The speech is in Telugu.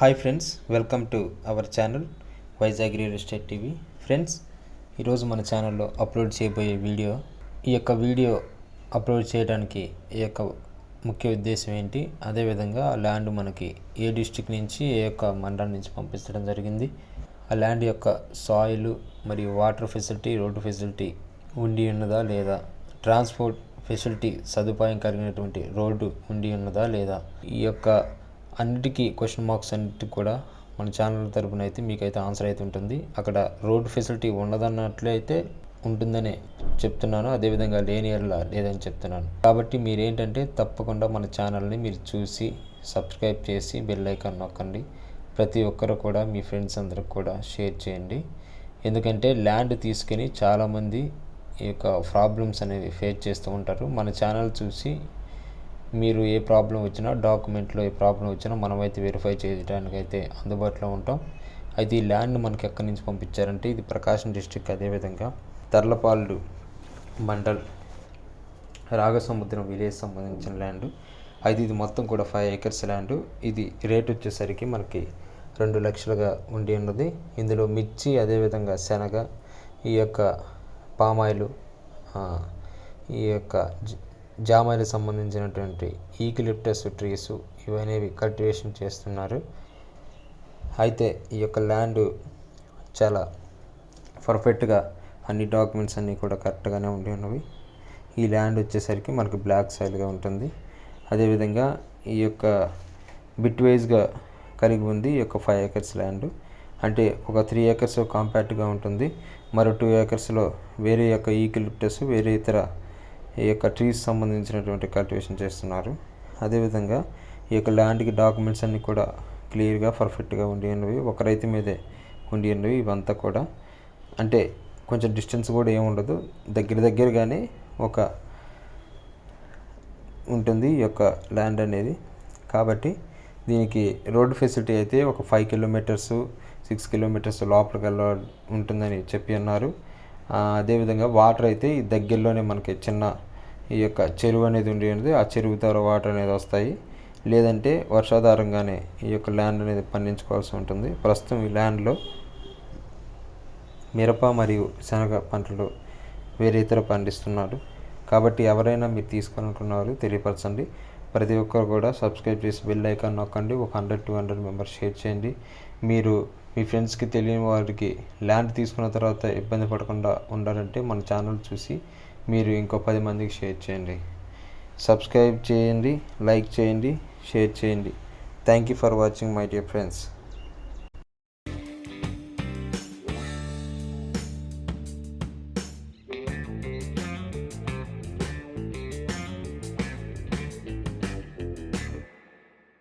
Hi friends welcome to our channel Vizag real estate TV friends ఈరోజు మన ఛానల్లో అప్లోడ్ చేయబోయే వీడియో ఈ యొక్క వీడియో అప్లోడ్ చేయడానికి ఈ యొక్క ముఖ్య ఉద్దేశం ఏంటి? అదేవిధంగా ఆ ల్యాండ్ మనకి ఏ డిస్టిక్ నుంచి ఏ యొక్క మండలం నుంచి పంపించడం జరిగింది? ఆ ల్యాండ్ యొక్క సాయిల్ మరియు వాటర్ ఫెసిలిటీ రోడ్డు ఫెసిలిటీ ఉండి ఉన్నదా లేదా? ట్రాన్స్పోర్ట్ ఫెసిలిటీ సదుపాయం కలిగినటువంటి రోడ్డు ఉండి ఉన్నదా లేదా? ఈ యొక్క అన్నిటికీ క్వశ్చన్ మార్క్స్ అన్నిటికీ కూడా మన ఛానల్ తరపున అయితే మీకైతే ఆన్సర్ అయితే ఉంటుంది. అక్కడ రోడ్ ఫెసిలిటీ ఉండదన్నట్లయితే ఉంటుందని చెప్తున్నాను. అదేవిధంగా లేని ఎడల లేదని చెప్తున్నాను. కాబట్టి మీరేంటంటే తప్పకుండా మన ఛానల్ని మీరు చూసి సబ్స్క్రైబ్ చేసి బెల్ ఐకాన్ నొక్కండి. ప్రతి ఒక్కరు కూడా మీ ఫ్రెండ్స్ అందరికి కూడా షేర్ చేయండి. ఎందుకంటే ల్యాండ్ తీసుకుని చాలామంది ఈ యొక్క ప్రాబ్లమ్స్ అనేవి ఫేస్ చేస్తూ ఉంటారు. మన ఛానల్ చూసి మీరు ఏ ప్రాబ్లం వచ్చినా డాక్యుమెంట్లో ఏ ప్రాబ్లం వచ్చినా మనమైతే వెరిఫై చేయడానికైతే అయితే అందుబాటులో ఉంటాం. అయితే ఈ ల్యాండ్ మనకి ఎక్కడి నుంచి పంపించారంటే ఇది ప్రకాశం డిస్టిక్ అదేవిధంగా తర్లపాలు మండల్ రాగసముద్రం విలేజ్ సంబంధించిన ల్యాండ్ అయితే ఇది మొత్తం కూడా ఫైవ్ ఏకర్స్ ల్యాండ్ ఇది రేట్ వచ్చేసరికి మనకి రెండు లక్షలుగా ఉండి ఉన్నది. ఇందులో మిర్చి అదేవిధంగా శనగ ఈ యొక్క పామాయిలు ఈ యొక్క జామాయిలకు సంబంధించినటువంటి ఈకిలిప్టస్ ట్రీస్ ఇవనేవి కల్టివేషన్ చేస్తున్నారు. అయితే ఈ యొక్క ల్యాండ్ చాలా పర్ఫెక్ట్గా అన్ని డాక్యుమెంట్స్ అన్నీ కూడా కరెక్ట్గానే ఉండి ఉన్నవి. ఈ ల్యాండ్ వచ్చేసరికి మనకు బ్లాక్ సైల్గా ఉంటుంది. అదేవిధంగా ఈ యొక్క బిట్ వైజ్గా కలిగి ఉంది ఈ యొక్క ఫైవ్ ఏకర్స్ ల్యాండ్. అంటే ఒక త్రీ ఏకర్స్ కాంపాక్ట్గా ఉంటుంది. మరో టూ ఏకర్స్లో వేరే యొక్క ఈకిలిప్టస్ వేరే ఇతర ఈ యొక్క ట్రీస్ సంబంధించినటువంటి కల్టివేషన్ చేస్తున్నారు. అదేవిధంగా ఈ యొక్క ల్యాండ్కి డాక్యుమెంట్స్ అన్నీ కూడా క్లియర్గా పర్ఫెక్ట్గా ఉండి ఉన్నవి. ఒక రైతు మీదే ఉండి ఉన్నవి ఇవంతా కూడా. అంటే కొంచెం డిస్టెన్స్ కూడా ఏముండదు దగ్గర దగ్గరగానే ఒక ఉంటుంది ఈ యొక్క ల్యాండ్ అనేది. కాబట్టి దీనికి రోడ్డు ఫెసిలిటీ అయితే ఒక ఫైవ్ కిలోమీటర్స్ సిక్స్ కిలోమీటర్స్ లోపలికి వెళ్ళ ఉంటుందని చెప్పి అన్నారు. అదేవిధంగా వాటర్ అయితే ఈ దగ్గరలోనే మనకి చిన్న ఈ యొక్క చెరువు అనేది ఉండి అనేది ఆ చెరువు ద్వారా వాటర్ అనేది వస్తాయి. లేదంటే వర్షాధారంగానే ఈ యొక్క ల్యాండ్ అనేది పండించుకోవాల్సి ఉంటుంది. ప్రస్తుతం ఈ ల్యాండ్లో మిరప మరియు శనగ పంటలు వేరే ఇతర పండిస్తున్నారు. కాబట్టి ఎవరైనా మీరు తీసుకోవాలనుకున్నారు తెలియపరచండి. ప్రతి ఒక్కరు కూడా సబ్స్క్రైబ్ చేసి బెల్ ఐకాన్ నొక్కండి. ఒక hundred two hundred members share చేయండి. మీరు మీ ఫ్రెండ్స్కి తెలియని వారికి ల్యాండ్ తీసుకున్న తర్వాత ఇబ్బంది పడకుండా ఉండాలంటే మన ఛానల్ చూసి మీరు ఇంకో పది మందికి షేర్ చేయండి. సబ్స్క్రైబ్ చేయండి లైక్ చేయండి షేర్ చేయండి. Thank you for watching my dear friends